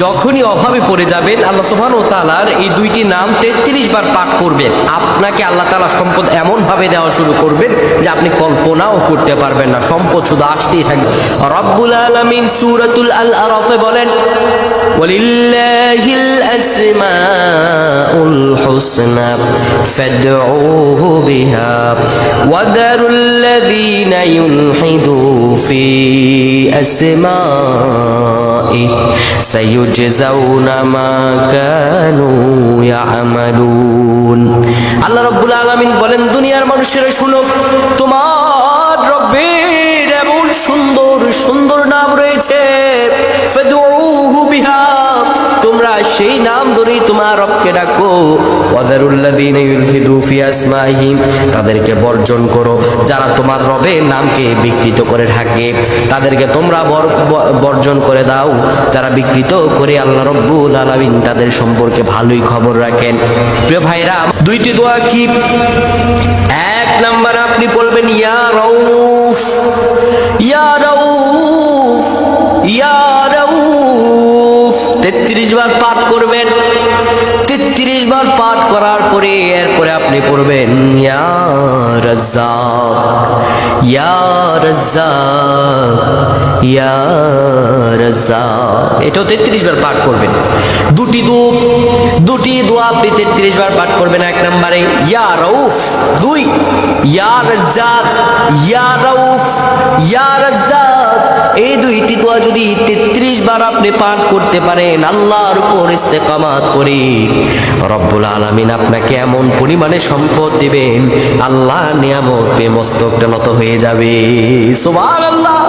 যখনই অভাবে পড়ে যাবেন আল্লাহ সুবহান ও তালার এই দুইটি নাম তেত্রিশ বার পাঠ করবেন আপনাকে আল্লাহ তালা সম্পদ এমন ভাবে দেওয়া শুরু করবেন যে আপনি কল্পনাও করতে পারবেন না সম্পদ শুধু আসতেই থাকবে রব্বুল আলমিন সুরাতুল আল আরফে বলেন ولله الأسماء الحسنى فادعوه بها وذروا الذين يلحدوا في أسمائه سيجزون ما كانوا يعملون আল্লাহ রব্বুল আলামিন বলেন দুনিয়ার মানুষেরা শুনো তোমার সেই নাম ধরেই তোমার রবকে ডাকো। ওয়াদারুল্লাযীনা ইউলহিদু ফি আসমাইহিম, তাদেরকে বর্জন করো, যারা তোমার রবের নামকে বিকৃত করে থাকে। তাদেরকে তোমরা বর্জন করে দাও, যারা বিকৃত করে আল্লাহ রব্বুল আলামিন তাদের সম্পর্কে ভালোই খবর রাখেন। প্রিয় ভাইরা, দুইটি দোয়া কি? এক নাম্বার আপনি বলবেন, ইয়া রউফ তেত্রিশ বার পাঠ করবেন। তেত্রিশ বার পাঠ করার পরে এরপরে আপনি পড়বেন, ইয়া রাজ্জাক ইয়া রাজ্জাক ইয়া রাজ্জাক। এটাও তেত্রিশ বার পাঠ করবেন। দুটি দু দুটি দোয়া আপনি তেত্রিশ বার পাঠ করবেন এক নম্বরে, ইয়া রউফ দুই, ইয়া রাজ্জাক ইয়া রউফ ইয়া রাজ্জাক এই দুইটি দোয়া যদি বার আপনি পাঠ করতে পারেন, আল্লাহর উপর ইস্তেকামাত করে। রব্বুল আলমিন আপনাকে এমন পরিমাণে সম্পদ দিবেন আল্লাহ নিয়ামত বেমস্তকটা মস্তকটা নত হয়ে যাবে। সুবহানাল্লাহ।